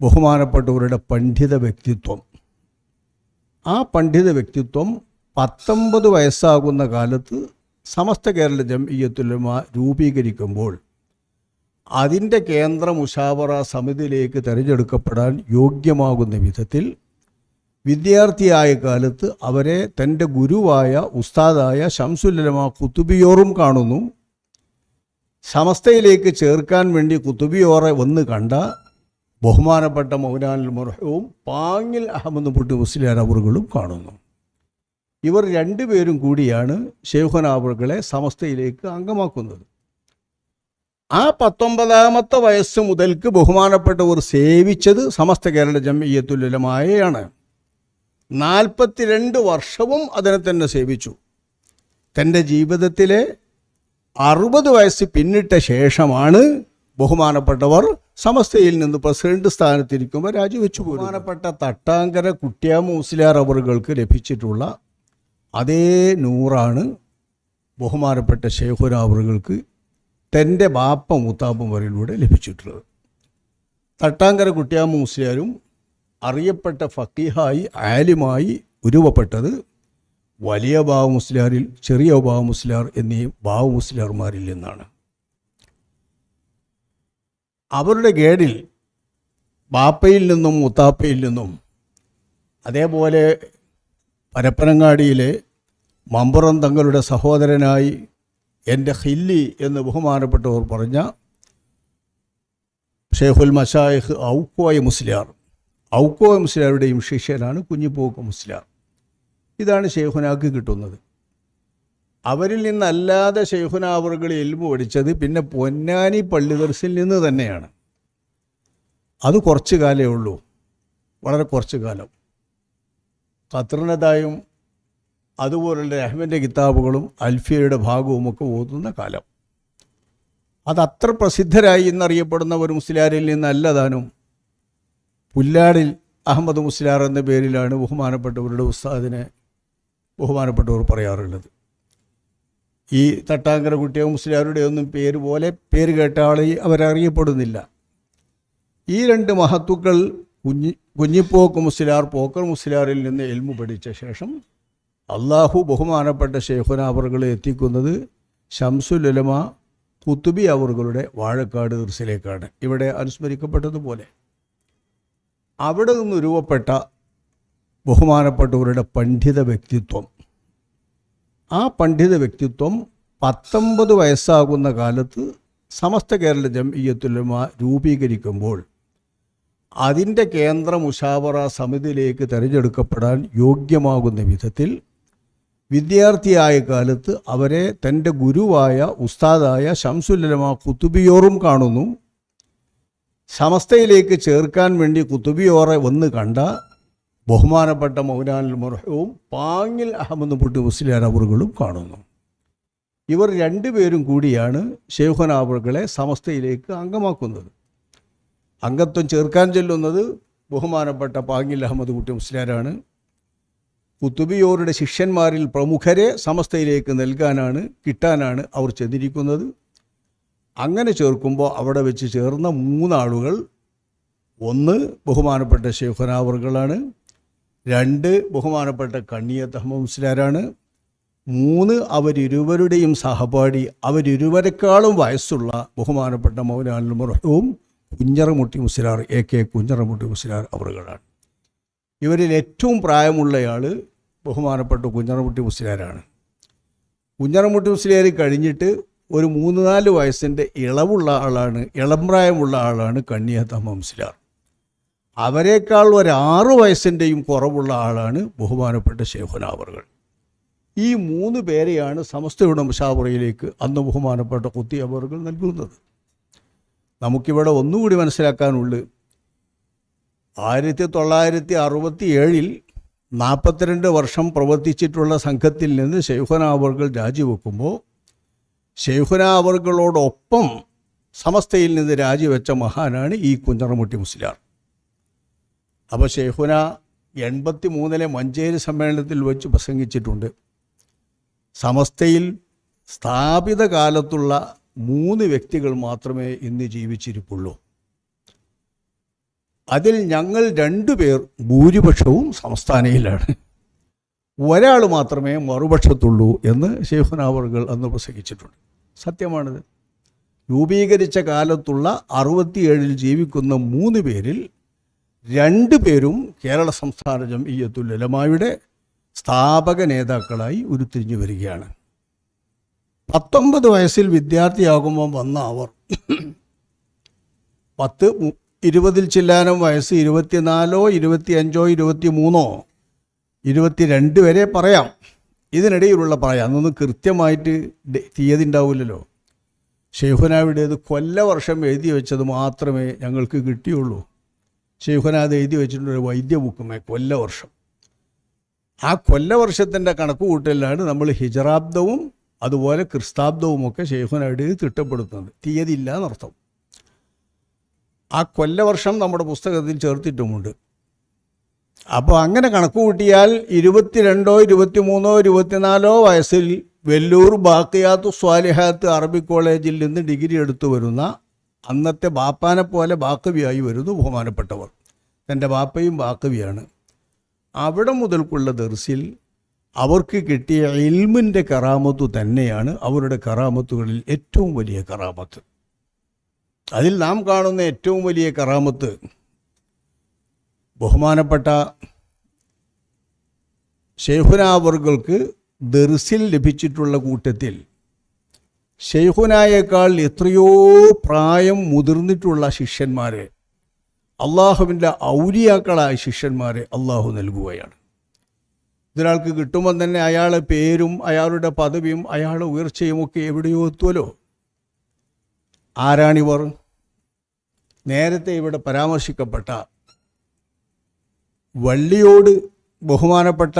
ബഹുമാനപ്പെട്ടവരുടെ പണ്ഡിത വ്യക്തിത്വം. ആ പണ്ഡിത വ്യക്തിത്വം പത്തൊമ്പത് വയസ്സാകുന്ന കാലത്ത് സമസ്ത കേരള ജംഇയ്യത്തുലമ രൂപീകരിക്കുമ്പോൾ അതിന്റെ കേന്ദ്ര മുഷാവറ സമിതിയിലേക്ക് തിരഞ്ഞെടുക്കപ്പെടാൻ യോഗ്യമാകുന്ന വിധത്തിൽ വിദ്യാർത്ഥിയായ കാലത്ത് അവരെ തന്റെ ഗുരുവായ ഉസ്താദായ ഷംസുല്ലമ കുത്തുബിയോറും കാണുന്നു. സമസ്തയിലേക്ക് ചേർക്കാൻ വേണ്ടി കുത്തുബിയോറെ വന്ന് കണ്ട ബഹുമാനപ്പെട്ട മൗനാനുൽ മുർഹവും പാങ്ങിൽ അഹമ്മദ് പുട്ടി മുസ്ലിയാർ അവറുകളും കാണുന്നു. ഇവർ രണ്ടുപേരും കൂടിയാണ് ഷെയ്ഖുന അവറുകളെ സമസ്തയിലേക്ക് അംഗമാക്കുന്നത്. ആ പത്തൊമ്പതാമത്തെ വയസ്സ് മുതൽക്ക് ബഹുമാനപ്പെട്ടവർ സേവിച്ചത് സമസ്ത കേരള ജംഇയ്യത്തുലമായയാണ് നാൽപ്പത്തിരണ്ട് വർഷവും അതിനെ തന്നെ സേവിച്ചു. തന്റെ ജീവിതത്തിലെ അറുപത് വയസ്സ് പിന്നിട്ട ശേഷമാണ് ബഹുമാനപ്പെട്ടവർ സമസ്തയിൽ നിന്ന് പ്രസിഡന്റ് സ്ഥാനത്തിരിക്കുമ്പോൾ രാജിവെച്ചു ബഹുമാനപ്പെട്ട തട്ടാങ്കര കുട്ടിയാ മൂസില അവറുകൾക്ക് ലഭിച്ചിട്ടുള്ള അതേ നൂറാണ് ബഹുമാനപ്പെട്ട ഷെയ്ഖുന അവറുകൾക്ക് തന്റെ ബാപ്പ മുത്താപ്പം വരയിലൂടെ ലഭിച്ചിട്ടുള്ളത്. തട്ടാങ്കര കുട്ടിയാ മുസ്ലിയാരും അറിയപ്പെട്ട ഫക്കീഹായി ആലിമായി ഉരുവപ്പെട്ടത് വലിയ ബാവ മുസ്ലിയാറിൽ ചെറിയ ബാവ മുസ്ലിയാർ എന്നീ ബാവ മുസ്ലിയാർമാരിൽ നിന്നാണ്. അവരുടെ ഗേഡിൽ ബാപ്പയിൽ നിന്നും മുത്താപ്പയിൽ നിന്നും അതേപോലെ പരപ്പനങ്ങാടിയിലെ മമ്പുറം തങ്ങളുടെ സഹോദരനായി എന്റെ ഹില്ലി എന്ന് ബഹുമാനപ്പെട്ടവർ പറഞ്ഞ ഷെയ്ഖുൽ മഷായിഖ് ഔക്കോയ മുസ്ലിയാർ. ഔക്കോയ മുസ്ലിയാരുടെയും ശിഷ്യനാണ് കുഞ്ഞിപ്പോക്ക് മുസ്ലിയാർ. ഇതാണ് ഷെയ്ഖുനാക്ക് കിട്ടുന്നത്. അവരിൽ നിന്നല്ലാതെ ഷെയ്ഖുനാവറുകൾ എൽമു പഠിച്ചത് പിന്നെ പൊന്നാനി പള്ളി ദർസിൽ നിന്ന് തന്നെയാണ്. അത് കുറച്ച് കാലമേ ഉള്ളൂ. വളരെ കുറച്ച് കാലം. ഖത്രിനതായും അതുപോലുള്ള റഹ്മന്റെ കിതാബുകളും അൽഫിയയുടെ ഭാഗവും ഒക്കെ ഓതുന്ന കാലം. അത് അത്ര പ്രസിദ്ധരായി എന്നറിയപ്പെടുന്ന ഒരു മുസ്ലിയാരിൽ നിന്നല്ലതാനും പുല്ലാടിൽ അഹമ്മദ് മുസ്ലിയാർ എന്ന പേരിലാണ് ബഹുമാനപ്പെട്ടവരുടെ ഉസ്താദിനെ ബഹുമാനപ്പെട്ടവർ പറയാറുള്ളത്. ഈ തട്ടാങ്കര കുട്ടിയോ മുസ്ലിയാരുടെയോ ഒന്നും പേര് പോലെ പേര് കേട്ട ആളെ അവരറിയപ്പെടുന്നില്ല. ഈ രണ്ട് മഹത്തുക്കൾ കുഞ്ഞി കുഞ്ഞിപ്പോക്ക് മുസ്ലിയാർ പോക്കർ മുസ്ലിയാറിൽ നിന്ന് എൽമു പഠിച്ച ശേഷം അള്ളാഹു ബഹുമാനപ്പെട്ട ഷെയ്ഖുന അവറുകളെ എത്തിക്കുന്നത് ഷംസുലുലമ കുത്തുബി അവറുകളുടെ വാഴക്കാട് ദൃശ്യയിലേക്കാണ് ഇവിടെ അനുസ്മരിക്കപ്പെട്ടതുപോലെ അവിടെ നിന്ന് രൂപപ്പെട്ട ബഹുമാനപ്പെട്ടവരുടെ പണ്ഡിത വ്യക്തിത്വം ആ പണ്ഡിത വ്യക്തിത്വം പത്തൊമ്പത് വയസ്സാകുന്ന കാലത്ത് സമസ്ത കേരള ജംഇയ്യത്തുലമ രൂപീകരിക്കുമ്പോൾ അതിന്റെ കേന്ദ്ര മുഷാവറ സമിതിയിലേക്ക് തിരഞ്ഞെടുക്കപ്പെടാൻ യോഗ്യമാകുന്ന വിധത്തിൽ വിദ്യാർത്ഥിയായ കാലത്ത് അവരെ തന്റെ ഗുരുവായ ഉസ്താദായ ഷംസുല്ലമ കുത്തുബിയോറും കാണുന്നു. സമസ്തയിലേക്ക് ചേർക്കാൻ വേണ്ടി കുത്തുബിയോറെ വന്ന് കണ്ട ബഹുമാനപ്പെട്ട മൗനാനിൽ മുർഹവും പാങ്ങിൽ അഹമ്മദ് പുട്ടി മുസ്ലിയാർ അവറുകളും കാണുന്നു. ഇവർ രണ്ടുപേരും കൂടിയാണ് ഷെയ്ഖുന അവറുകളെ സമസ്തയിലേക്ക് അംഗമാക്കുന്നത്. അംഗത്വം ചേർക്കാൻ ചെല്ലുന്നത് ബഹുമാനപ്പെട്ട പാങ്ങിൽ അഹമ്മദ് കുട്ടി മുസ്ലിയാരാണ് കുത്തുബിയോരുടെ ശിഷ്യന്മാരിൽ പ്രമുഖരെ സമസ്തയിലേക്ക് നൽകാനാണ് കിട്ടാനാണ് അവർ ചെന്നിരിക്കുന്നത്. അങ്ങനെ ചേർക്കുമ്പോൾ അവിടെ വെച്ച് ചേർന്ന മൂന്നാളുകൾ ഒന്ന് ബഹുമാനപ്പെട്ട ഷെയ്ഖുനാവറുകളാണ് രണ്ട് ബഹുമാനപ്പെട്ട കണ്ണിയത്ത് അഹമ്മദ് മുസ്ലിയാരാണ്. മൂന്ന് അവരിരുവരുടെയും സഹപാഠി അവരിരുവരെക്കാളും വയസ്സുള്ള ബഹുമാനപ്പെട്ട മൗലാനുൽ മുർഹവും കുഞ്ഞറമുട്ടി മുസ്ലിയാർ എ കെ കുഞ്ഞറമുട്ടി മുസ്ലാർ അവറുകളാണ്. ഇവരിൽ ഏറ്റവും പ്രായമുള്ളയാൾ ബഹുമാനപ്പെട്ട കുഞ്ഞറമുട്ടി മുസ്ലാരാണ് കുഞ്ഞറമുട്ടി മുസ്ലിയാർ കഴിഞ്ഞിട്ട് ഒരു മൂന്ന് നാല് വയസ്സിന്റെ ഇളവുള്ള ആളാണ് ഇളംപ്രായമുള്ള ആളാണ് കണ്ണിയത്ത് അഹമ്മദ് മുസ്ലിയാർ. അവരെക്കാൾ ഒരു വയസ്സിന്റെയും കുറവുള്ള ആളാണ് ബഹുമാനപ്പെട്ട ശേഖുനാവറുകൾ ഈ മൂന്ന് പേരെയാണ് സമസ്തയുടെ മുഷാവറയിലേക്ക് അന്ന് ബഹുമാനപ്പെട്ട കുത്തി അവറുകൾ നൽകുന്നത്. നമുക്കിവിടെ ഒന്നുകൂടി മനസ്സിലാക്കാനുള്ളത് ആയിരത്തി തൊള്ളായിരത്തി അറുപത്തി ഏഴിൽ നാൽപ്പത്തിരണ്ട് വർഷം പ്രവർത്തിച്ചിട്ടുള്ള സംഘത്തിൽ നിന്ന് ഷെയ്ഖുന രാജിവെക്കുമ്പോൾ ഷെയ്ഖുന സമസ്തയിൽ നിന്ന് രാജിവെച്ച മഹാനാണ് ഈ കുഞ്ഞറമുട്ടി മുസ്ലിയാർ. അപ്പോൾ ഷെയ്ഖുന എൺപത്തി മൂന്നിലെ മഞ്ചേരി സമ്മേളനത്തിൽ വെച്ച് പ്രസംഗിച്ചിട്ടുണ്ട്. സമസ്തയിൽ സ്ഥാപിത കാലത്തുള്ള മൂന്ന് വ്യക്തികൾ മാത്രമേ ഇന്ന് ജീവിച്ചിരിപ്പുള്ളൂ. അതിൽ ഞങ്ങൾ രണ്ടുപേർ ഭൂരിപക്ഷവും സംസ്ഥാനയിലാണ്. ഒരാൾ മാത്രമേ മറുപക്ഷത്തുള്ളൂ എന്ന് ഷെയ്ഖുനാവറുകൾ അന്ന് പ്രസംഗിച്ചിട്ടുണ്ട്. സത്യമാണിത്. രൂപീകരിച്ച കാലത്തുള്ള അറുപത്തിയേഴിൽ ജീവിക്കുന്ന മൂന്ന് പേരിൽ രണ്ട് പേരും കേരള സംസ്ഥാന ജംഇയ്യത്തുൽ ഉലമായുടെ സ്ഥാപക നേതാക്കളായി ഉരുത്തിരിഞ്ഞു വരികയാണ്. പത്തൊമ്പത് വയസ്സിൽ വിദ്യാർത്ഥിയാകുമ്പോൾ വന്ന അവർ പത്ത് ഇരുപതിൽ ചില്ലാനം വയസ്സ് ഇരുപത്തിനാലോ ഇരുപത്തിയഞ്ചോ ഇരുപത്തി മൂന്നോ ഇരുപത്തിരണ്ട് വരെ പറയാം. ഇതിനിടയിലുള്ള പറയാം അന്നൊന്നും കൃത്യമായിട്ട് തീയതി ഉണ്ടാവില്ലല്ലോ. ഷെയ്ഖുനാവിടേത് കൊല്ലവർഷം എഴുതി വെച്ചത് മാത്രമേ ഞങ്ങൾക്ക് കിട്ടിയുള്ളൂ. അത് എഴുതി വെച്ചിട്ടുള്ള വൈദ്യ ബുക്കുമേ കൊല്ലവർഷം. ആ കൊല്ലവർഷത്തിന്റെ കണക്ക് കൂട്ടലിലാണ് നമ്മൾ ഹിജറാബ്ദവും അതുപോലെ ക്രിസ്താബ്ദവും ഒക്കെ ഷെയ്ഖുനായിട്ട് തിട്ടപ്പെടുത്തുന്നത്. തീയതി ഇല്ല എന്നർത്ഥം. ആ കൊല്ലവർഷം നമ്മുടെ പുസ്തകത്തിൽ ചേർത്തിട്ടുമുണ്ട്. അപ്പോൾ അങ്ങനെ കണക്ക് കൂട്ടിയാൽ ഇരുപത്തിരണ്ടോ ഇരുപത്തിമൂന്നോ ഇരുപത്തിനാലോ വയസ്സിൽ വെല്ലൂർ ബാക്കിയാത്തു സ്വാലിഹാത്ത് അറബി കോളേജിൽ നിന്ന് ഡിഗ്രി എടുത്തു വരുന്ന അന്നത്തെ ബാപ്പാനെ പോലെ ബാക്കവിയായി വരുന്നു ബഹുമാനപ്പെട്ടവർ. എന്റെ ബാപ്പയും ബാക്കവിയാണ്. അവിടെ മുതൽക്കുള്ള ദർസിൽ അവർക്ക് കിട്ടിയ ഇൽമിന്റെ കറാമത്ത് തന്നെയാണ് അവരുടെ കറാമത്തുകളിൽ ഏറ്റവും വലിയ കറാമത്ത്. അതിൽ നാം കാണുന്ന ഏറ്റവും വലിയ കറാമത്ത് ബഹുമാനപ്പെട്ട ഷെയ്ഖുനാവറുകൾക്ക് ദർസിൽ ലഭിച്ചിട്ടുള്ള കൂട്ടത്തിൽ ഷെയ്ഖുനായേക്കാൾ എത്രയോ പ്രായം മുതിർന്നിട്ടുള്ള ശിഷ്യന്മാരെ അള്ളാഹുവിന്റെ ഔലിയാക്കളായ ശിഷ്യന്മാരെ അള്ളാഹു നൽകുകയാണ്. ഇതൊരാൾക്ക് കിട്ടുമ്പോൾ തന്നെ അയാളെ പേരും അയാളുടെ പദവിയും അയാളുടെ ഉയർച്ചയും ഒക്കെ എവിടെയോ എത്തുമല്ലോ ആരാണിവർ? നേരത്തെ ഇവിടെ പരാമർശിക്കപ്പെട്ട വള്ളിയോട് ബഹുമാനപ്പെട്ട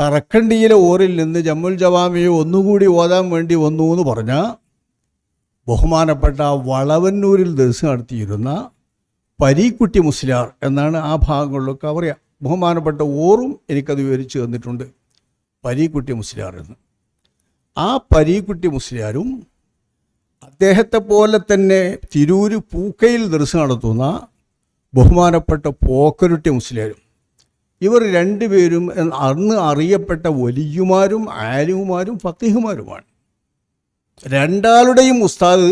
തറക്കണ്ടിയിലെ ഓറിൽ നിന്ന് ജമ്മുൽ ജവാമിയെ ഒന്നുകൂടി ഓതാൻ വേണ്ടി വന്നു എന്ന് പറഞ്ഞ ബഹുമാനപ്പെട്ട വളവന്നൂരിൽ ദിവസം നടത്തിയിരുന്ന പരീക്കുട്ടി മുസ്ലിയാർ എന്നാണ് ആ ഭാഗങ്ങളിലൊക്കെ പറയാം ബഹുമാനപ്പെട്ട ഓറും എനിക്കത് വിവരിച്ചു തന്നിട്ടുണ്ട്. പരീക്കുട്ടി മുസ്ലിയാർ എന്ന്. ആ പരീക്കുട്ടി മുസ്ലിയാരും അദ്ദേഹത്തെ പോലെ തന്നെ തിരൂര് പൂക്കയിൽ ദർശനം നടത്തുന്ന ബഹുമാനപ്പെട്ട പോക്കരുട്ടി മുസ്ലിയാരും ഇവർ രണ്ടുപേരും അന്ന് അറിയപ്പെട്ട വലിയുമാരും ആലിമുമാരും ഫക്കീഹുമാരുമാണ്. രണ്ടാളുടെയും ഉസ്താദ്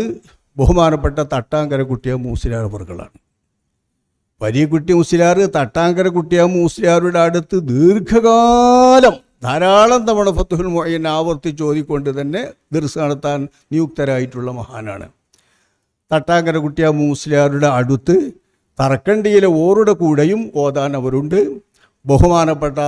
ബഹുമാനപ്പെട്ട തട്ടാങ്കര കുട്ടിയ മൂസിലാർ അവർകളാണ് കുട്ടി മൂസിലാർ തട്ടാങ്കര കുട്ടിയ മൂസ്ലിയാരുടെ അടുത്ത് ദീർഘകാലം ധാരാളം തവണ ഫത്തുഹുൽ മൊയ്യൻ ആവർത്തിച്ച് ഓതിക്കൊണ്ട് തന്നെ ദർസ് നടത്താൻ നിയുക്തരായിട്ടുള്ള മഹാനാണ്. തട്ടാങ്കര കുട്ടിയ മൂസ്ലിയാരുടെ അടുത്ത് തറക്കണ്ടിയിലെ ഓറുടെ കൂടെയും ഓതാൻ അവരുണ്ട്. ബഹുമാനപ്പെട്ട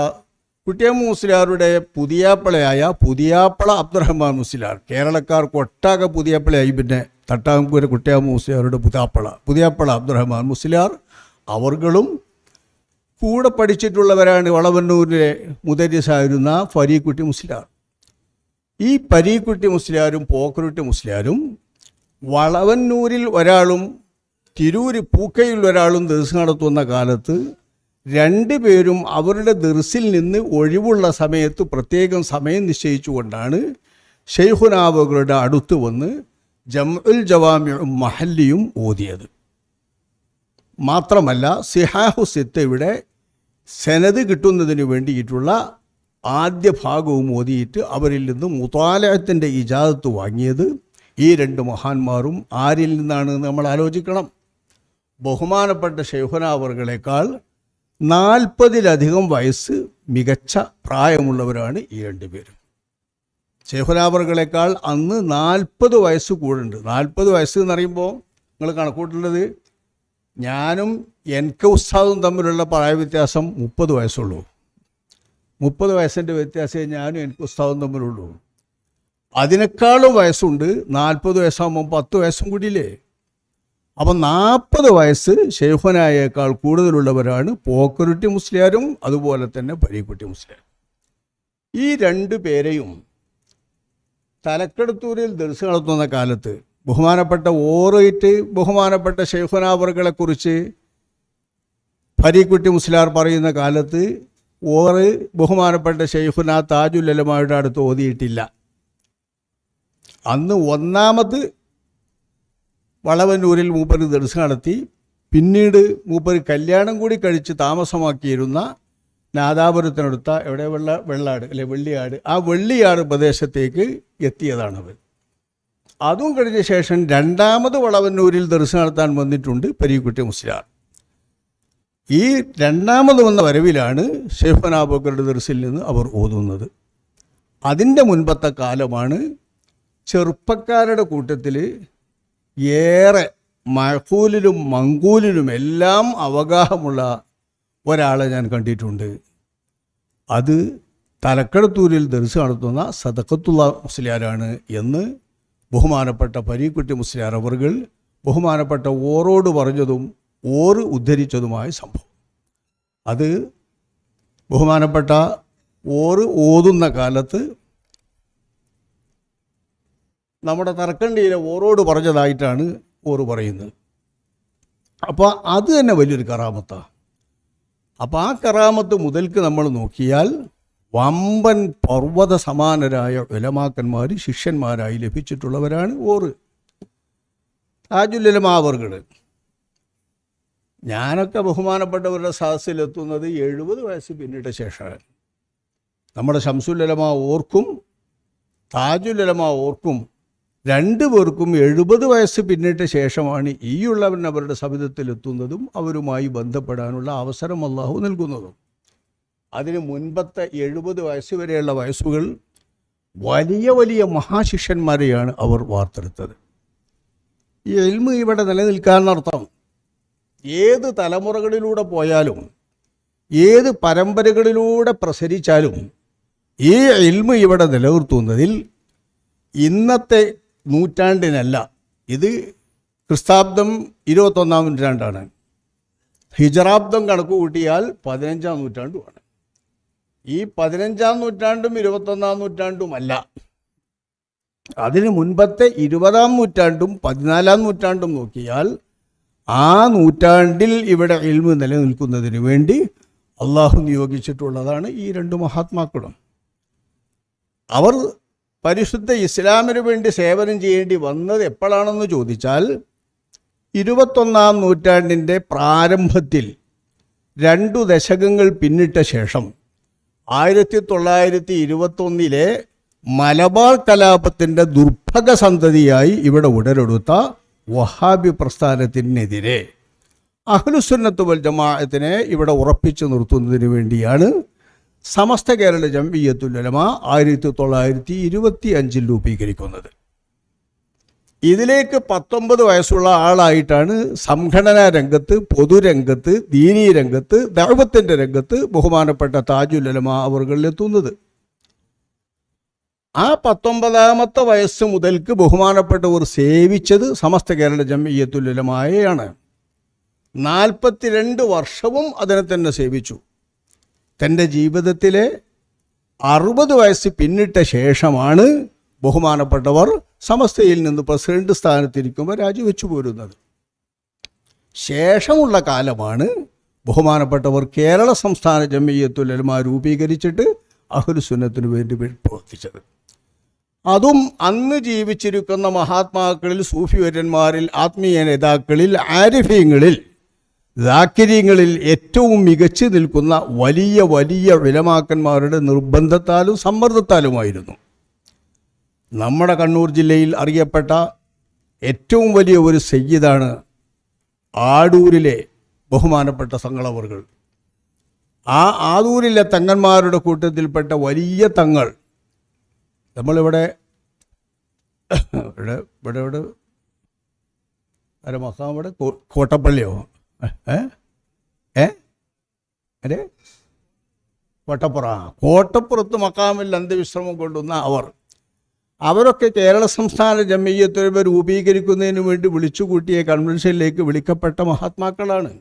കുട്ടിയ മൂസ്ലിയാരുടെ പുതിയാപ്പളയായ പുതിയാപ്പള അബ്ദുറഹ്മാൻ മുസ്ലിയാർ കേരളക്കാർക്ക് ഒട്ടാകെ പുതിയാപ്പളയായി. പിന്നെ തട്ടാംകൂര് കുട്ടിയാമ്മ മൂസ്ലിയാരുടെ പുതിയാപ്പള പുതിയാപ്പള അബ്ദുറഹ്മാൻ മുസ്ലിയാർ അവർകളും കൂടെ പഠിച്ചിട്ടുള്ളവരാണ് വളവന്നൂരിലെ മുദരിസായിരുന്ന ഫരീക്കുട്ടി മുസ്ലിയാർ ഈ പരീക്കുട്ടി മുസ്ലിയാരും പോക്കരുട്ടി മുസ്ലിയാരും വളവന്നൂരിൽ ഒരാളും തിരൂര് പൂക്കയിൽ ഒരാളും ദിവസം നടത്തുന്ന കാലത്ത് രണ്ടുപേരും അവരുടെ ദർസിൽ നിന്ന് ഒഴിവുള്ള സമയത്ത് പ്രത്യേകം സമയം നിശ്ചയിച്ചുകൊണ്ടാണ് ഷെയ്ഖുനാവുകളുടെ അടുത്ത് വന്ന് ജംഉൽ ജവാമിയും മഹല്ലിയും ഓതിയത്. മാത്രമല്ല സിഹാഹു സിത്തയുടെ സെനത് കിട്ടുന്നതിന് വേണ്ടിയിട്ടുള്ള ആദ്യ ഭാഗവും ഓതിയിട്ട് അവരിൽ നിന്ന് മുത്താലയത്തിന്റെ ഇജാദത്ത് വാങ്ങിയത് ഈ രണ്ട് മഹാന്മാരും ആരിൽ നിന്നാണ് നമ്മൾ ആലോചിക്കണം. ബഹുമാനപ്പെട്ട ഷെയ്ഖുനാവറുകളെക്കാൾ നാൽപ്പതിലധികം വയസ്സ് മികച്ച പ്രായമുള്ളവരാണ് ഈ രണ്ടുപേരും ചേഹുലാബറുകളെക്കാൾ അന്ന് നാൽപ്പത് വയസ്സ് കൂടുണ്ട് നാൽപ്പത് വയസ്സ് എന്ന് പറയുമ്പോൾ നിങ്ങൾ കണക്കൂട്ടുള്ളത് ഞാനും എനിക്ക് ഉസ്താദും തമ്മിലുള്ള പ്രായ വ്യത്യാസം മുപ്പത് വയസ്സുള്ളൂ. മുപ്പത് വയസ്സിന്റെ വ്യത്യാസമേ ഞാനും എനിക്ക് ഉസ്താദും തമ്മിലുള്ളൂ. അതിനേക്കാളും വയസ്സുണ്ട് നാൽപ്പത് വയസ്സാകുമ്പോൾ പത്ത് വയസ്സും കൂടിയില്ലേ? അപ്പം നാൽപ്പത് വയസ്സ് ഷെയ്ഫനായേക്കാൾ കൂടുതലുള്ളവരാണ് പോക്കുരുട്ടി മുസ്ലിയാരും അതുപോലെ തന്നെ പരീക്കുട്ടി മുസ്ലിയാരും. ഈ രണ്ടു പേരെയും തലക്കെടുത്തൂരിൽ ദർശനം നടത്തുന്ന കാലത്ത് ബഹുമാനപ്പെട്ട ഓറേറ്റ് ബഹുമാനപ്പെട്ട ഷെയ്ഖുനാവറുകളെ കുറിച്ച് ഫരീക്കുട്ടി മുസ്ലിയാർ പറയുന്ന കാലത്ത് ഓറ് ബഹുമാനപ്പെട്ട ഷെയ്ഖുന താജുൽ അടുത്ത് ഓതിയിട്ടില്ല. അന്ന് ഒന്നാമത് വളവന്നൂരിൽ മൂപ്പര് ദർശനം നടത്തി. പിന്നീട് മൂപ്പര് കല്യാണം കൂടി കഴിച്ച് താമസമാക്കിയിരുന്ന നാദാപുരത്തിനടുത്ത എവിടെ? വെള്ള വെള്ളാട് അല്ലെ വെള്ളിയാട്. ആ വെള്ളിയാട് പ്രദേശത്തേക്ക് എത്തിയതാണവർ. അതും കഴിഞ്ഞ ശേഷം രണ്ടാമത് വളവന്നൂരിൽ ദർശനം നടത്താൻ വന്നിട്ടുണ്ട് പരീക്കുട്ടി മുസ്ലിയാർ. ഈ രണ്ടാമത് വന്ന വരവിലാണ് ഷെയ്ഫനാബക്കറുടെ ദർസിൽ നിന്ന് അവർ ഓതുന്നത്. അതിന്റെ മുൻപത്തെ കാലമാണ് ചെറുപ്പക്കാരുടെ കൂട്ടത്തിൽ ഏറെ മഹൂലിലും മങ്കൂലിലും എല്ലാം അവഗാഹമുള്ള ഒരാളെ ഞാൻ കണ്ടിട്ടുണ്ട്. അത് തലക്കടത്തൂരിൽ ദർശനം നടത്തുന്ന സദക്കത്തുള്ള മുസ്ലിയാരാണ് എന്ന് ബഹുമാനപ്പെട്ട പരീക്കുട്ടി മുസ്ലിയാർ അവർകൾ ബഹുമാനപ്പെട്ട ഓറോട് പറഞ്ഞതും ഓറ് ഉദ്ധരിച്ചതുമായ സംഭവം. അത് ബഹുമാനപ്പെട്ട ഓറ് ഓതുന്ന കാലത്ത് നമ്മുടെ തർക്കണ്ടിയിലെ ഓറോട് പറഞ്ഞതായിട്ടാണ് ഓറ് പറയുന്നത്. അപ്പോൾ അത് തന്നെ വലിയൊരു കറാമത്താണ് അപ്പോൾ ആ കറാമത്ത് മുതൽക്ക് നമ്മൾ നോക്കിയാൽ വമ്പൻ പർവത സമാനരായ വിലമാക്കന്മാർ ശിഷ്യന്മാരായി ലഭിച്ചിട്ടുള്ളവരാണ് ഓറ്. താജുല്ലമാവർകൾ. ഞാനൊക്കെ ബഹുമാനപ്പെട്ടവരുടെ സദസ്സിലെത്തുന്നത് എഴുപത് വയസ്സ് പിന്നിട്ട ശേഷമാണ്. നമ്മുടെ ശംസുല്ലമ ഓർക്കും താജുല്ലമ ഓർക്കും രണ്ടു പേർക്കും എഴുപത് വയസ്സ് പിന്നിട്ട ശേഷമാണ് ഈയുള്ളവൻ അവരുടെ സവിധത്തിലെത്തുന്നതും അവരുമായി ബന്ധപ്പെടാനുള്ള അവസരം അള്ളാഹു നൽകുന്നതും. അതിന് മുൻപത്തെ എഴുപത് വയസ്സ് വരെയുള്ള വയസ്സുകൾ വലിയ വലിയ മഹാശിഷ്യന്മാരെയാണ് അവർ വാർത്തെടുത്തത്. ഈ എൽമ് ഇവിടെ നിലനിൽക്കാനർത്ഥം ഏത് തലമുറകളിലൂടെ പോയാലും ഏത് പരമ്പരകളിലൂടെ പ്രസരിച്ചാലും ഈ എൽമ് ഇവിടെ നിലനിർത്തുന്നതിൽ ഇന്നത്തെ നൂറ്റാണ്ടിനല്ല. ഇത് ക്രിസ്താബ്ദം ഇരുപത്തൊന്നാം നൂറ്റാണ്ടാണ്. ഹിജറാബ്ദം കണക്ക് കൂട്ടിയാൽ പതിനഞ്ചാം നൂറ്റാണ്ടുമാണ്. ഈ പതിനഞ്ചാം നൂറ്റാണ്ടും ഇരുപത്തൊന്നാം നൂറ്റാണ്ടുമല്ല അതിന് മുൻപത്തെ ഇരുപതാം നൂറ്റാണ്ടും പതിനാലാം നൂറ്റാണ്ടും നോക്കിയാൽ ആ നൂറ്റാണ്ടിൽ ഇവിടെ എൽമ് നിലനിൽക്കുന്നതിന് വേണ്ടി അള്ളാഹു നിയോഗിച്ചിട്ടുള്ളതാണ് ഈ രണ്ട് മഹാത്മാക്കളും. അവർ പരിശുദ്ധ ഇസ്ലാമിനു വേണ്ടി സേവനം ചെയ്യേണ്ടി വന്നത് എപ്പോഴാണെന്ന് ചോദിച്ചാൽ ഇരുപത്തൊന്നാം നൂറ്റാണ്ടിന്റെ പ്രാരംഭത്തിൽ രണ്ടു ദശകങ്ങൾ പിന്നിട്ട ശേഷം ആയിരത്തി തൊള്ളായിരത്തി ഇരുപത്തൊന്നിലെ മലബാർ കലാപത്തിന്റെ ദുർഭക സന്തതിയായി ഇവിടെ ഉടലെടുത്ത വഹാബി പ്രസ്ഥാനത്തിനെതിരെ അഹ്ലുസുന്നത്ത് വൽ ജമാഅത്തിനെ ഇവിടെ ഉറപ്പിച്ചു നിർത്തുന്നതിന് വേണ്ടിയാണ് സമസ്ത കേരള ജംഇയ്യത്തുലമ ആയിരത്തി തൊള്ളായിരത്തി ഇരുപത്തി അഞ്ചിൽ രൂപീകരിക്കുന്നത്. ഇതിലേക്ക് പത്തൊമ്പത് വയസ്സുള്ള ആളായിട്ടാണ് സംഘടനാ രംഗത്ത് പൊതുരംഗത്ത് ദീനീ രംഗത്ത് ദൈവത്തിന്റെ രംഗത്ത് ബഹുമാനപ്പെട്ട താജുലമ അവറുകളിലെത്തുന്നത് ആ പത്തൊമ്പതാമത്തെ വയസ്സ് മുതൽക്ക് ബഹുമാനപ്പെട്ടവർ സേവിച്ചത് സമസ്ത കേരള ജംഇയ്യത്തുലമയെയാണ് നാൽപ്പത്തിരണ്ട് വർഷവും അതിനെ തന്നെ സേവിച്ചു. തന്റെ ജീവിതത്തിലെ അറുപത് വയസ്സ് പിന്നിട്ട ശേഷമാണ് ബഹുമാനപ്പെട്ടവർ സമസ്തയിൽ നിന്ന് പ്രസിഡന്റ് സ്ഥാനത്തിരിക്കുമ്പോൾ രാജിവെച്ചു പോരുന്നത്. ശേഷമുള്ള കാലമാണ് ബഹുമാനപ്പെട്ടവർ കേരള സംസ്ഥാന ജമീയത്തുലമ രൂപീകരിച്ചിട്ട് അഹുലുസുന്നത്തിനു വേണ്ടി പ്രവർത്തിച്ചത്. അതും അന്ന് ജീവിച്ചിരിക്കുന്ന മഹാത്മാക്കളിൽ സൂഫിവര്യന്മാരിൽ ആത്മീയ നേതാക്കളിൽ ആരിഫ്യങ്ങളിൽ ദാക്കിര്യങ്ങളിൽ ഏറ്റവും മികച്ചു നിൽക്കുന്ന വലിയ വലിയ വിലമാക്കന്മാരുടെ നിർബന്ധത്താലും സമ്മർദ്ദത്താലുമായിരുന്നു. നമ്മുടെ കണ്ണൂർ ജില്ലയിൽ അറിയപ്പെട്ട ഏറ്റവും വലിയ ഒരു സയ്യിദാണ് ആടൂരിലെ ബഹുമാനപ്പെട്ട സംഘളവറുകൾ ആ ആദൂരിലെ തങ്ങന്മാരുടെ കൂട്ടത്തിൽപ്പെട്ട വലിയ തങ്ങൾ നമ്മളിവിടെ ഇവിടെ ഇവിടെ ഇവിടെ അര ഇവിടെ കോട്ടപ്പള്ളിയോ? ഏ? അരെ കോട്ടപ്പുറ. കോട്ടപ്പുറത്ത് മക്കാമിൽ അന്ത്യവിശ്രമം കൊണ്ടുവന്ന അവർ. അവരൊക്കെ കേരള സംസ്ഥാന ജമീയത്തുലമ രൂപീകരിക്കുന്നതിന് വേണ്ടി വിളിച്ചുകൂട്ടിയ കൺവെൻഷനിലേക്ക് വിളിക്കപ്പെട്ട മഹാത്മാക്കളാണ്.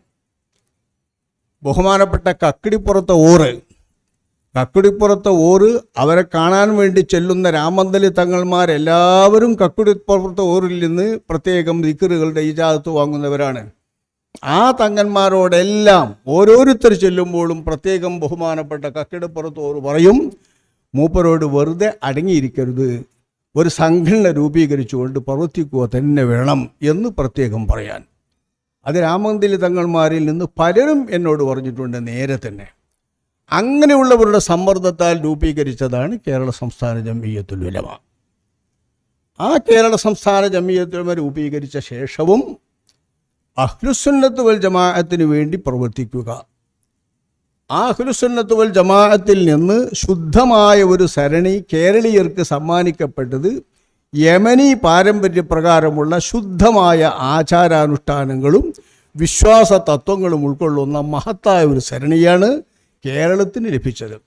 ബഹുമാനപ്പെട്ട കക്കിടിപ്പുറത്തെ ഓറ്. കക്കുടിപ്പുറത്തെ ഓറ് അവരെ കാണാൻ വേണ്ടി ചെല്ലുന്ന രാമന്തലി തങ്ങൾമാരെല്ലാവരും കക്കുടിപ്പുറത്തെ ഓറിൽ നിന്ന് പ്രത്യേകം ദിക്കറുകളുടെ ഇജാദത്ത് വാങ്ങുന്നവരാണ്. ആ തങ്ങന്മാരോടെല്ലാം ഓരോരുത്തർ ചെല്ലുമ്പോഴും പ്രത്യേകം ബഹുമാനപ്പെട്ട കക്കിടപ്പുറത്തോട് പറയും മൂപ്പരോട് വെറുതെ അടങ്ങിയിരിക്കരുത്. ഒരു സംഘടന രൂപീകരിച്ചുകൊണ്ട് പ്രവർത്തിക്കുക തന്നെ വേണം എന്ന് പ്രത്യേകം പറയാൻ. അത് രാമന്തിലി തങ്ങന്മാരിൽ നിന്ന് പലരും എന്നോട് പറഞ്ഞിട്ടുണ്ട് നേരെ തന്നെ. അങ്ങനെയുള്ളവരുടെ സമ്മർദ്ദത്താൽ രൂപീകരിച്ചതാണ് കേരള സംസ്ഥാന ജമീയത്തുൽ ഉലമ. ആ കേരള സംസ്ഥാന ജമീയത്തുലമ രൂപീകരിച്ച ശേഷവും അഹ്ലുസുന്നത്ത് വൽ ജമാഅത്തിന് വേണ്ടി പ്രവർത്തിക്കുക. ആ അഹ്ലുസുന്നത്ത് വൽ ജമാഅത്തിൽ നിന്ന് ശുദ്ധമായ ഒരു സരണി കേരളീയർക്ക് സമ്മാനിക്കപ്പെട്ടത് യമനി പാരമ്പര്യപ്രകാരമുള്ള ശുദ്ധമായ ആചാരാനുഷ്ഠാനങ്ങളും വിശ്വാസ തത്വങ്ങളും ഉൾക്കൊള്ളുന്ന മഹത്തായ ഒരു സരണിയാണ് കേരളത്തിന് ലഭിച്ചത്.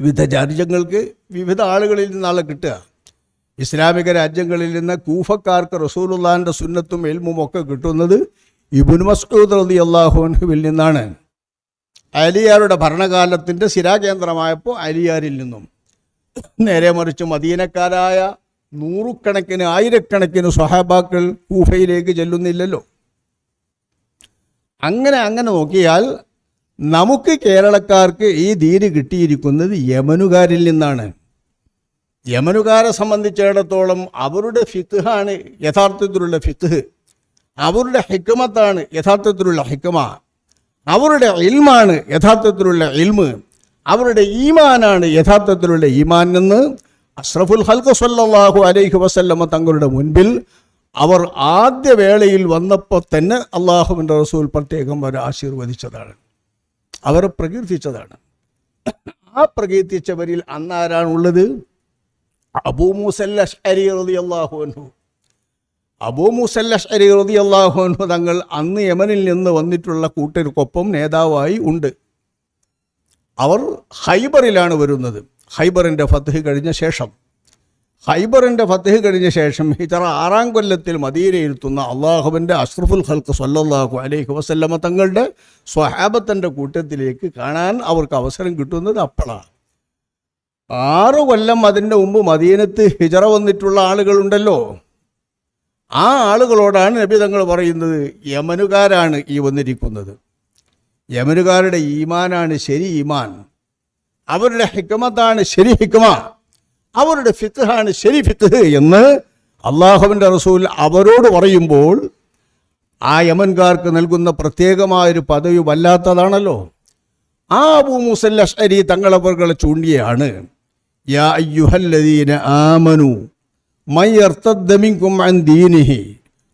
വിവിധ ജാതിജങ്ങൾക്ക് വിവിധ ആളുകളിൽ നിന്നാളെ കിട്ടുക. ഇസ്ലാമിക രാജ്യങ്ങളിൽ നിന്ന് കൂഫക്കാർക്ക് റസൂലുള്ളാന്റെ സുന്നത്തും എൽമും ഒക്കെ കിട്ടുന്നത് ഇബുൻ മസ്ഊദ് റതി അള്ളാഹുഹുവിൽ നിന്നാണ്. അലിയാരുടെ ഭരണകാലത്തിന്റെ സ്ഥിരാകേന്ദ്രമായപ്പോൾ അലിയാരിൽ നിന്നും. നേരെ മറിച്ച് മദീനക്കാരായ നൂറുകണക്കിന് ആയിരക്കണക്കിന് സ്വഹാബാക്കൾ കൂഫയിലേക്ക് ചെല്ലുന്നില്ലല്ലോ. അങ്ങനെ അങ്ങനെ നോക്കിയാൽ നമുക്ക് കേരളക്കാർക്ക് ഈ ധീര് കിട്ടിയിരിക്കുന്നത് യമനുകാരിൽ നിന്നാണ്. യമനുകാരെ സംബന്ധിച്ചിടത്തോളം അവരുടെ ഫിത്ഹാണ് യഥാർത്ഥത്തിലുള്ള ഫിത്ഹ് അവരുടെ ഹിക്കുമത്താണ് യഥാർത്ഥത്തിലുള്ള ഹിക്കുമ അവരുടെ ഇൽമാണ് യഥാർത്ഥത്തിലുള്ള ഇൽമ്. അവരുടെ ഈമാനാണ് യഥാർത്ഥത്തിലുള്ള ഈമാൻ എന്ന് അഷ്റഫുൽ ഹൽക്ക് സല്ലാഹു അലൈഹി വസല്ലമ തങ്ങളുടെ മുൻപിൽ അവർ ആദ്യ വേളയിൽ വന്നപ്പോൾ തന്നെ അള്ളാഹുവിന്റെ റസൂൽ പ്രത്യേകം അവർ ആശീർവദിച്ചതാണ്. അവർ പ്രകീർത്തിച്ചതാണ്. ആ പ്രകീർത്തിച്ചവരിൽ അന്നാരാണുള്ളത് അബൂ അരി അബൂ അരി തങ്ങൾ അന്ന് യമനിൽ നിന്ന് വന്നിട്ടുള്ള കൂട്ടർക്കൊപ്പം നേതാവായി ഉണ്ട്. അവർ ഹൈബറിലാണ് വരുന്നത്. ഹൈബറിന്റെ ഫത്ത് കഴിഞ്ഞ ശേഷം. ഹൈബറിന്റെ ഫത്തഹ് കഴിഞ്ഞ ശേഷം ഹിജറ ആറാം കൊല്ലത്തിൽ മദീനയിരുത്തുന്ന അള്ളാഹുവിന്റെ അഷ്റഫുൽ ഹൽക്ക് സല്ലാഹു അലൈഹി വസല്ലമ തങ്ങളുടെ സ്വഹാബത്തിന്റെ കൂട്ടത്തിലേക്ക് കാണാൻ അവർക്ക് അവസരം കിട്ടുന്നത് അപ്പോഴാണ് ആറു കൊല്ലം അതിന്റെ മുമ്പ് മദീനത്ത് ഹിജറ വന്നിട്ടുള്ള ആളുകളുണ്ടല്ലോ. ആ ആളുകളോടാണ് നബി തങ്ങൾ പറയുന്നത് യമനുകാരാണ് ഈ വന്നിരിക്കുന്നത്. യമനുകാരുടെ ഈമാനാണ് ശരി ഈമാൻ. അവരുടെ ഹിക്മത്താണ് ശരി ഹിക്മ. അവരുടെ ഫിത്ഹാണ് ശരി ഫിത്ത് എന്ന് അള്ളാഹുവിന്റെ റസൂൽ അവരോട് പറയുമ്പോൾ ആ യമൻകാർക്ക് നൽകുന്ന പ്രത്യേകമായൊരു പദവി വല്ലാത്തതാണല്ലോ. ആ അബൂ മുസല്ല അരി തങ്ങളവർകളെ ചൂണ്ടിയാണ്.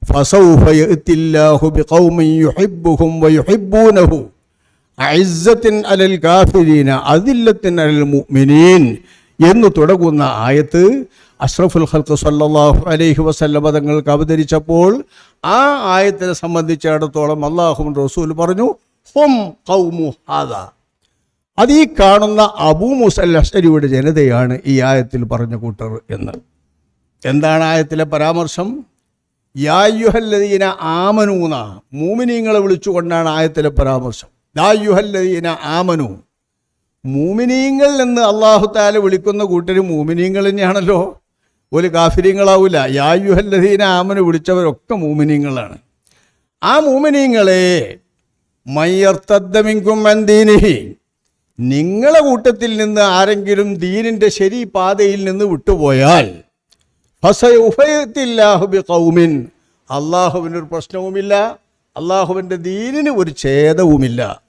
ഫസൗഫ الله بقوم يحبهم ويحبونه എന്ന് തുടങ്ങുന്ന ആയത്ത് അഷ്റഫുൽ ഖൽക്ക് സല്ലല്ലാഹു അലൈഹി വസല്ലമ തങ്ങൾക്ക് അവതരിച്ചപ്പോൾ ആ ആയത്തിനെ സംബന്ധിച്ചിടത്തോളം അള്ളാഹു റസൂൽ പറഞ്ഞു ഹും ഖൗമു ഹാദാ. അത് ഈ കാണുന്ന അബൂ മുസൽ അഷരിയുടെ ജനതയാണ് ഈ ആയത്തിൽ പറഞ്ഞ കൂട്ടർ എന്ന്. എന്താണ് ആയത്തിലെ പരാമർശം? യായുഹല്ലദീന ആമനൂന മൂമിനീങ്ങളെ വിളിച്ചുകൊണ്ടാണ് ആയത്തിലെ പരാമർശം. യായുഹല്ലദീന ആമനു. മൂമിനീങ്ങൾ എന്ന് അള്ളാഹു താല വിളിക്കുന്ന കൂട്ടർ മൂമിനീങ്ങൾ തന്നെയാണല്ലോ. ഒരു കാഫിര്യങ്ങളാവില്ല യായുഹല്ലദീന ആമനു വിളിച്ചവരൊക്കെ മൂമിനീങ്ങളാണ്. ആ മൂമിനീങ്ങളെ മയ്യർത്തദ്ദമിങ്കും അന്തീനിഹി നിങ്ങളെ കൂട്ടത്തിൽ നിന്ന് ആരെങ്കിലും ദീനിന്റെ ശരി പാതയിൽ നിന്ന് വിട്ടുപോയാൽ കൗമിൻ അള്ളാഹുവിനൊരു പ്രശ്നവുമില്ല അള്ളാഹുവിന്റെ ദീനിന് ഒരു ഛേദവുമില്ല.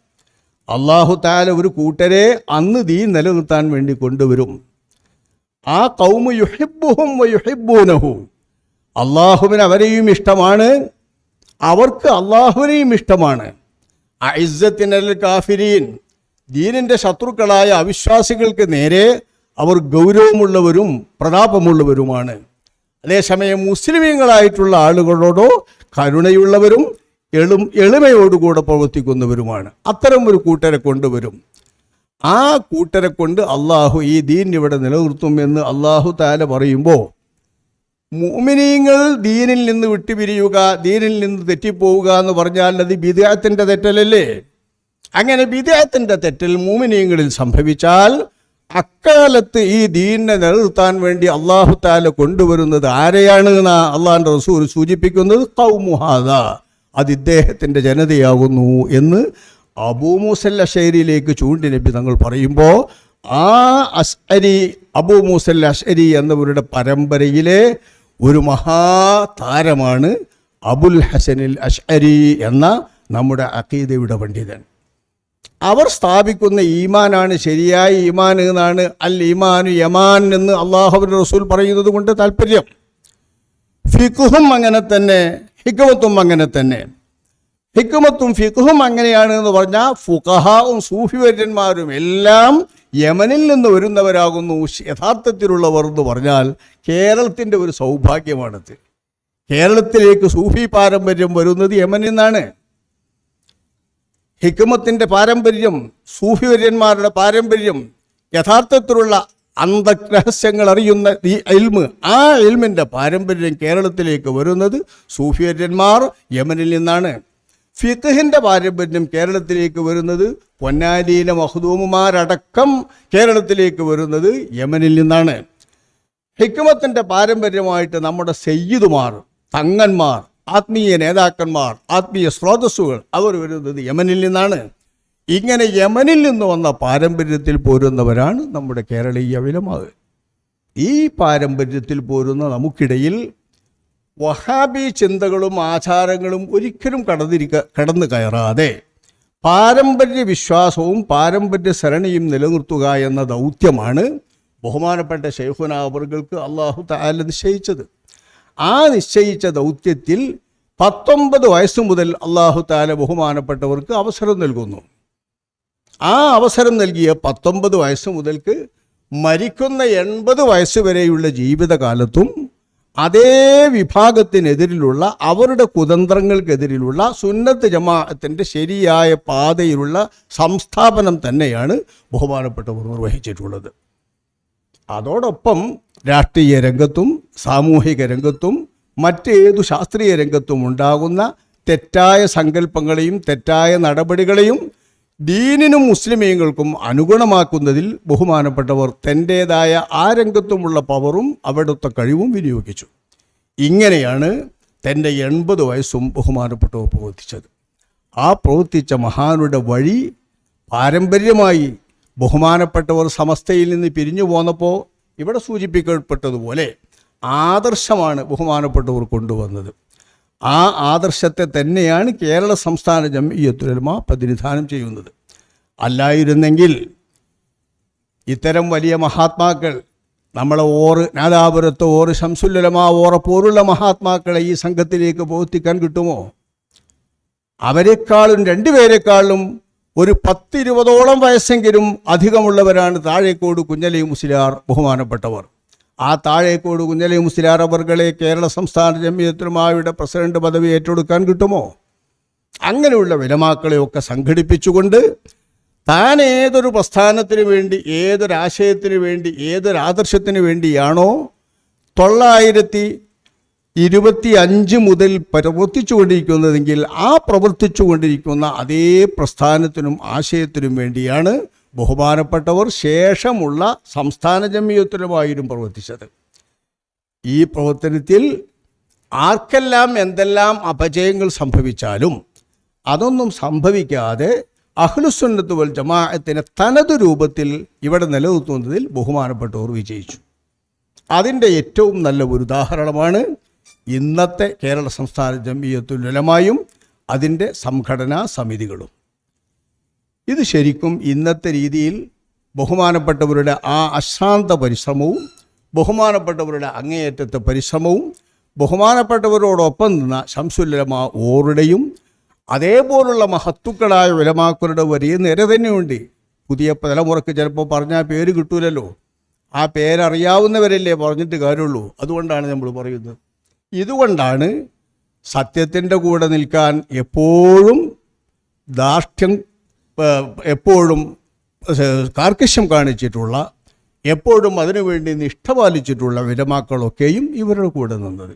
അള്ളാഹു താല ഒരു കൂട്ടരെ അന്ന് ദീൻ നിലനിർത്താൻ വേണ്ടി കൊണ്ടുവരും. ആ കൗമു യുഹിബുഹും യുഹിബൂനഹു അള്ളാഹുവിന് അവരെയും ഇഷ്ടമാണ് അവർക്ക് അള്ളാഹുവിനെയും ഇഷ്ടമാണ്. അഇസ്സത്തിനൽ കാഫിരീൻ ദീനിന്റെ ശത്രുക്കളായ അവിശ്വാസികൾക്ക് നേരെ അവർ ഗൗരവമുള്ളവരും പ്രതാപമുള്ളവരുമാണ്. അതേസമയം മുസ്ലിമീങ്ങളായിട്ടുള്ള ആളുകളോടോ കരുണയുള്ളവരും എളും എളിമയോടുകൂടെ പ്രവർത്തിക്കുന്നവരുമാണ്. അത്തരം ഒരു കൂട്ടരെ കൊണ്ടുവരും. ആ കൂട്ടരെ കൊണ്ട് അള്ളാഹു ഈ ദീൻ ഇവിടെ നിലനിർത്തും എന്ന് അള്ളാഹു താല പറയുമ്പോൾ മോമിനീങ്ങൾ ദീനിൽ നിന്ന് വിട്ടുപിരിയുക ദീനിൽ നിന്ന് തെറ്റിപ്പോവുക എന്ന് പറഞ്ഞാൽ അത് ബിദാത്തിന്റെ തെറ്റലല്ലേ? അങ്ങനെ വിദേഹത്തിന്റെ തെറ്റിൽ മൂമിനീങ്ങളിൽ സംഭവിച്ചാൽ അക്കാലത്ത് ഈ ദീനിനെ നിലനിർത്താൻ വേണ്ടി അള്ളാഹു താല കൊണ്ടുവരുന്നത് ആരെയാണ് എന്ന് അള്ളാഹിന്റെ റസൂൽ സൂചിപ്പിക്കുന്നത് കൗമുഹാദ അത് ഇദ്ദേഹത്തിന്റെ ജനതയാകുന്നു എന്ന് അബൂമൂസല്ല ഷൈരിയിലേക്ക് ചൂണ്ടി നബി തങ്ങൾ പറയുമ്പോൾ ആ അസ്അരി അബൂ മൂസൽ അഷ്അരി എന്നവരുടെ പരമ്പരയിലെ ഒരു മഹാതാരമാണ് അബുൽ ഹസനിൽ അഷ്അരി എന്ന നമ്മുടെ അക്കീദയുടെ പണ്ഡിതൻ. അവർ സ്ഥാപിക്കുന്ന ഈമാനാണ് ശരിയായ ഈമാൻ എന്നാണ് അൽ ഈമാനു യമാൻ എന്ന് അള്ളാഹുബിൻ റസൂൽ പറയുന്നത് കൊണ്ട് താല്പര്യം ഫിഖുഹും അങ്ങനെ തന്നെ ഹിക്കുമത്തും അങ്ങനെ തന്നെ. ഹിക്കുമത്തും ഫിഖുഹും അങ്ങനെയാണ് എന്ന് പറഞ്ഞാൽ ഫുഖഹാവും സൂഫിവര്യന്മാരും എല്ലാം യമനിൽ നിന്ന് വരുന്നവരാകുന്നു യഥാർത്ഥത്തിലുള്ളവർ എന്ന് പറഞ്ഞാൽ കേരളത്തിന്റെ ഒരു സൗഭാഗ്യമാണത്. കേരളത്തിലേക്ക് സൂഫി പാരമ്പര്യം വരുന്നത് യമനിൽ നിന്നാണ്. ഹിക്കുമത്തിന്റെ പാരമ്പര്യം സൂഫിവര്യന്മാരുടെ പാരമ്പര്യം യഥാർത്ഥത്തിലുള്ള അന്തരഹസ്യങ്ങൾ അറിയുന്ന ഈ എൽമ് ആ എൽമിന്റെ പാരമ്പര്യം കേരളത്തിലേക്ക് വരുന്നത് സൂഫിവര്യന്മാർ യമനിൽ നിന്നാണ്. ഫിഖഹിന്റെ പാരമ്പര്യം കേരളത്തിലേക്ക് വരുന്നത് പൊന്നാലിയിലെ മഹദൂമുമാരടക്കം കേരളത്തിലേക്ക് വരുന്നത് യമനിൽ നിന്നാണ്. ഹിക്കുമത്തിന്റെ പാരമ്പര്യമായിട്ട് നമ്മുടെ സയ്യിദുമാർ തങ്ങന്മാർ ആത്മീയ നേതാക്കന്മാർ ആത്മീയ സ്രോതസ്സുകൾ അവർ വരുന്നത് യമനിൽ നിന്നാണ്. ഇങ്ങനെ യമനിൽ നിന്ന് വന്ന പാരമ്പര്യത്തിൽ പോരുന്നവരാണ് നമ്മുടെ കേരളീയ വിലമാവ്. ഈ പാരമ്പര്യത്തിൽ പോരുന്ന നമുക്കിടയിൽ വഹാബി ചിന്തകളും ആചാരങ്ങളും ഒരിക്കലും കടന്നിരിക്ക കടന്നു കയറാതെ പാരമ്പര്യ വിശ്വാസവും പാരമ്പര്യ സരണിയും നിലനിർത്തുക എന്ന ദൗത്യമാണ് ബഹുമാനപ്പെട്ട ഷെയ്ഖുന അവർക്ക് അള്ളാഹു താല നിശ്ചയിച്ചത്. ആ നിശ്ചയിച്ച ദൗത്യത്തിൽ പത്തൊമ്പത് വയസ്സ് മുതൽ അള്ളാഹു താല ബഹുമാനപ്പെട്ടവർക്ക് അവസരം നൽകുന്നു. ആ അവസരം നൽകിയ പത്തൊമ്പത് വയസ്സ് മുതൽക്ക് മരിക്കുന്ന എൺപത് വയസ്സ് വരെയുള്ള ജീവിതകാലത്തും അതേ വിഭാഗത്തിനെതിരിലുള്ള അവരുടെ കുതന്ത്രങ്ങൾക്കെതിരിലുള്ള സുന്നത്ത് ജമാഅത്തിന്റെ ശരിയായ പാതയിലുള്ള സംസ്ഥാപനം തന്നെയാണ് ബഹുമാനപ്പെട്ടവർ നിർവഹിച്ചിട്ടുള്ളത്. അതോടൊപ്പം രാഷ്ട്രീയ രംഗത്തും സാമൂഹിക രംഗത്തും മറ്റേതു ശാസ്ത്രീയ രംഗത്തും ഉണ്ടാകുന്ന തെറ്റായ സങ്കല്പങ്ങളെയും തെറ്റായ നടപടികളെയും ദീനിനും മുസ്ലിമീങ്ങൾക്കും അനുഗുണമാക്കുന്നതിൽ ബഹുമാനപ്പെട്ടവർ തന്റേതായ ആ രംഗത്തുമുള്ള പവറും അവിടുത്തെ കഴിവും വിനിയോഗിച്ചു. ഇങ്ങനെയാണ് തന്റെ എൺപത് വയസ്സും ബഹുമാനപ്പെട്ടവർ പ്രവർത്തിച്ചത്. ആ പ്രവർത്തിച്ച മഹാനുടെ വഴി പാരമ്പര്യമായി ബഹുമാനപ്പെട്ടവർ സമസ്തയിൽ നിന്ന് പിരിഞ്ഞു പോന്നപ്പോൾ ഇവിടെ സൂചിപ്പിക്കപ്പെട്ടതുപോലെ ആദർശമാണ് ബഹുമാനപ്പെട്ടവർ കൊണ്ടുവന്നത്. ആ ആദർശത്തെ തന്നെയാണ് കേരള സംസ്ഥാന ജംഇയ്യത്തുലമ പ്രതിനിധാനം ചെയ്യുന്നത്. അല്ലായിരുന്നെങ്കിൽ ഇത്തരം വലിയ മഹാത്മാക്കൾ നമ്മളെ ഓറ് നാദാപുരത്ത് ഓറ് ശംസുല്ലമ ഓറ പോലുള്ള മഹാത്മാക്കളെ ഈ സംഘത്തിലേക്ക് പോത്തിക്കാൻ കിട്ടുമോ? അവരെക്കാളും രണ്ടുപേരെക്കാളും ഒരു പത്തിരുപതോളം വയസ്സെങ്കിലും അധികമുള്ളവരാണ് താഴേക്കോട് കുഞ്ഞലി മുസ്ലിയാർ ബഹുമാനപ്പെട്ടവർ. ആ താഴേക്കോട് കുഞ്ഞലി മുസ്ലിയാർ അവർകളെ കേരള സംസ്ഥാന ജമ്മിയത്തുമായുടെ പ്രസിഡന്റ് പദവി ഏറ്റെടുക്കാൻ കിട്ടുമോ? അങ്ങനെയുള്ള വിലമാക്കളെയൊക്കെ സംഘടിപ്പിച്ചുകൊണ്ട് താൻ ഏതൊരു പ്രസ്ഥാനത്തിന് വേണ്ടി ഏതൊരാശയത്തിന് വേണ്ടി ഏതൊരാദർശത്തിന് വേണ്ടിയാണോ തൊള്ളായിരത്തി ഇരുപത്തി അഞ്ച് മുതൽ പ്രവർത്തിച്ചുകൊണ്ടിരിക്കുന്നതെങ്കിൽ ആ പ്രവർത്തിച്ചുകൊണ്ടിരിക്കുന്ന അതേ പ്രസ്ഥാനത്തിനും ആശയത്തിനും വേണ്ടിയാണ് ബഹുമാനപ്പെട്ടവർ ശേഷമുള്ള സംസ്ഥാന ജമിയത്തിലുമായും പ്രവർത്തിച്ചത്. ഈ പ്രവർത്തനത്തിൽ ആർക്കെല്ലാം എന്തെല്ലാം അപജയങ്ങൾ സംഭവിച്ചാലും അതൊന്നും സംഭവിക്കാതെ അഹ്ലുസുന്നത്ത് വൽ ജമാഅത്തിനെ തനത് രൂപത്തിൽ ഇവിടെ നിലനിർത്തുന്നതിൽ ബഹുമാനപ്പെട്ടവർ വിജയിച്ചു. അതിന്റെ ഏറ്റവും നല്ല ഒരു ഉദാഹരണമാണ് ഇന്നത്തെ കേരള സംസ്ഥാന ജമീയത്തുലമായും അതിന്റെ സംഘടനാ സമിതികളും. ഇത് ശരിക്കും ഇന്നത്തെ രീതിയിൽ ബഹുമാനപ്പെട്ടവരുടെ ആ അശാന്ത പരിശ്രമവും ബഹുമാനപ്പെട്ടവരുടെ അങ്ങേയറ്റത്തെ പരിശ്രമവും ബഹുമാനപ്പെട്ടവരോടൊപ്പം നിന്ന ശംസുലമ ഓറുടെയും അതേപോലുള്ള മഹത്തുക്കളായ വിലമാക്കളുടെ വലിയ നിര തന്നെയുണ്ട്. പുതിയ തലമുറയ്ക്ക് ചിലപ്പോൾ പറഞ്ഞാൽ പേര് കിട്ടൂലല്ലോ. ആ പേരറിയാവുന്നവരല്ലേ പറഞ്ഞിട്ട് കാര്യമുള്ളൂ. അതുകൊണ്ടാണ് നമ്മൾ പറയുന്നത്. ഇതുകൊണ്ടാണ് സത്യത്തിന്റെ കൂടെ നിൽക്കാൻ എപ്പോഴും ധാർഷ്ട്യം എപ്പോഴും കാർക്കശ്യം കാണിച്ചിട്ടുള്ള എപ്പോഴും അതിനുവേണ്ടി നിഷ്ഠ പാലിച്ചിട്ടുള്ള വിരമാക്കളൊക്കെയും ഇവരുടെ കൂടെ നിന്നത്.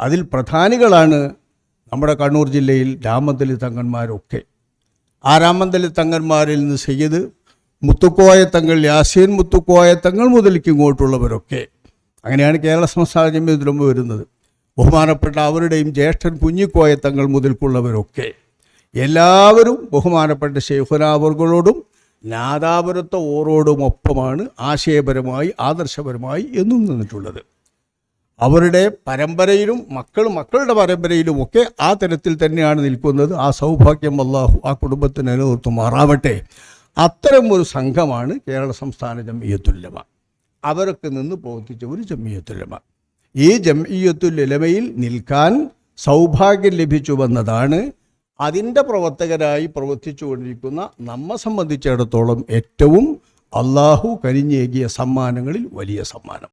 അതിൽ പ്രധാനികളാണ് നമ്മുടെ കണ്ണൂർ ജില്ലയിൽ രാമന്തലി തങ്ങന്മാരൊക്കെ ആ രാമന്തലി തങ്ങന്മാരിൽ നിന്ന് സയ്യിദ് മുത്തുക്കോയ തങ്ങൾ യാസീൻ മുത്തുക്കോയ തങ്ങൾ മുതലേക്ക് ഇങ്ങോട്ടുള്ളവരൊക്കെ. അങ്ങനെയാണ് കേരള സംസ്ഥാന ജമ്യത്തിലും വരുന്നത്. ബഹുമാനപ്പെട്ട അവരുടെയും ജ്യേഷ്ഠൻ കുഞ്ഞിക്കോയ തങ്ങൾ മുതൽക്കുള്ളവരൊക്കെ. എല്ലാവരും ബഹുമാനപ്പെട്ട ശേഖുനാവർകളോടും നാദാപുരത്തെ ഓരോടും ഒപ്പമാണ് ആശയപരമായി ആദർശപരമായി എന്നും നിന്നിട്ടുള്ളത്. അവരുടെ പരമ്പരയിലും മക്കളും മക്കളുടെ പരമ്പരയിലുമൊക്കെ ആ തരത്തിൽ തന്നെയാണ് നിൽക്കുന്നത്. ആ സൗഭാഗ്യം അള്ളാഹു ആ കുടുംബത്തിന് നിലനിർത്തുമാറാവട്ടെ അത്തരം ഒരു സംഘമാണ് കേരള സംസ്ഥാന ജമ്മിയത്തുല്ലമ അവരൊക്കെ നിന്ന് പ്രവർത്തിച്ച ഒരു ജമിയത്തുല്ലമ ഈ ജമിയത്തുല്ലമയിൽ നിൽക്കാൻ സൗഭാഗ്യം ലഭിച്ചു വന്നതാണ്. അതിന്റെ പ്രവർത്തകരായി കൊണ്ടിരിക്കുന്ന നമ്മെ സംബന്ധിച്ചിടത്തോളം ഏറ്റവും അള്ളാഹു കരിഞ്ഞേകിയ സമ്മാനങ്ങളിൽ വലിയ സമ്മാനം.